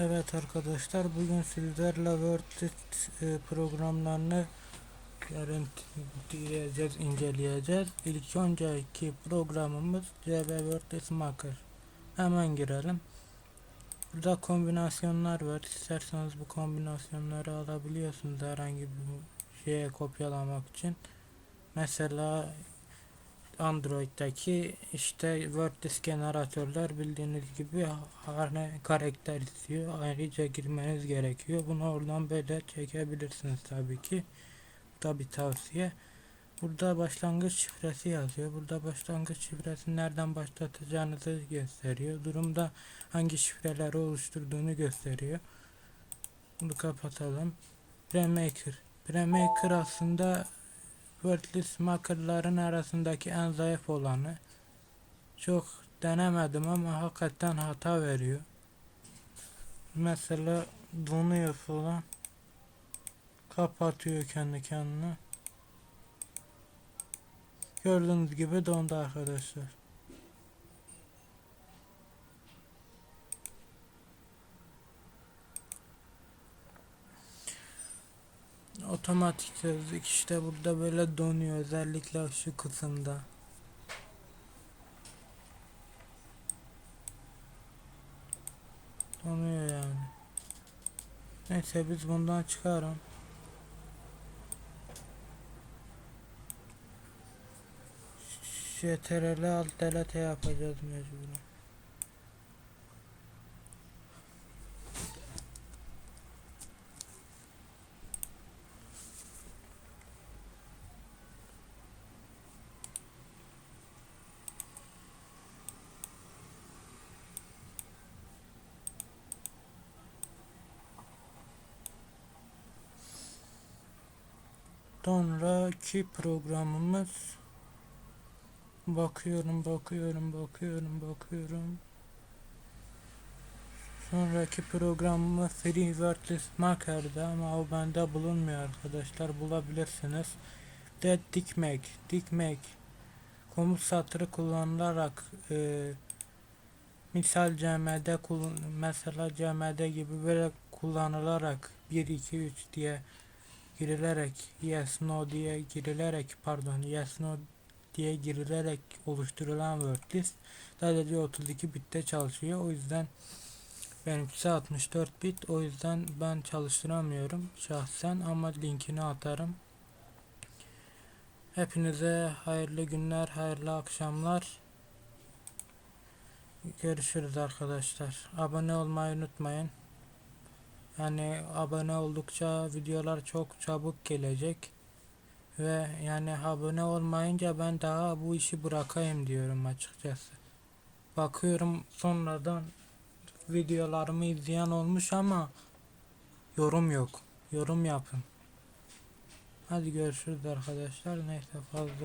Evet arkadaşlar bugün sizlerle WordPress e, programlarını öğreneceğiz, inceleyeceğiz. İlk önceki programımız CB WordPress Maker. Hemen girelim. Burada kombinasyonlar var. İsterseniz bu kombinasyonları alabiliyorsunuz herhangi bir şeye kopyalamak için. Mesela Android'deki işte WordPress generatörler bildiğiniz gibi hane karakter istiyor. Ayrıca girmeniz gerekiyor. Bunu oradan böyle çekebilirsiniz tabii ki. Tabi tavsiye. Burada başlangıç şifresi yazıyor. Burada başlangıç şifresi nereden başlatacağınızı gösteriyor. Durumda hangi şifreleri oluşturduğunu gösteriyor. Bunu kapatalım. Premaker. Premaker aslında WordPress makerların arasındaki en zayıf olanı. Çok denemedim ama hakikaten hata veriyor. Mesela donuyor falan. Kapatıyor kendi kendine. Gördüğünüz gibi dondu arkadaşlar. Otomatik sözlük işte burada böyle donuyor özellikle şu kısımda. Donuyor yani. Neyse biz bundan çıkarım. CTRL alt delete yapacağız mecburen. Sonraki programımız. Bakıyorum bakıyorum bakıyorum bakıyorum. Sonraki programımız Free WordPress Maker'da ama o bende bulunmuyor arkadaşlar. Bulabilirsiniz. De dikmek, dikmek. Komut satırı kullanılarak e, misal CMD kullan mesela CMD gibi böyle kullanılarak 1 2 3 diye girilerek yes no diye girilerek pardon yes no diye girilerek oluşturulan WordPress sadece 32 bitte çalışıyor. O yüzden benimkisi 64 bit. O yüzden ben çalıştıramıyorum şahsen ama linkini atarım. Hepinize hayırlı günler, hayırlı akşamlar. Görüşürüz arkadaşlar. Abone olmayı unutmayın. Yani abone oldukça videolar çok çabuk gelecek. Ve yani abone olmayınca ben daha bu işi bırakayım diyorum açıkçası. Bakıyorum sonradan videolarımı izleyen olmuş ama yorum yok. Yorum yapın. Hadi görüşürüz arkadaşlar. Neyse fazla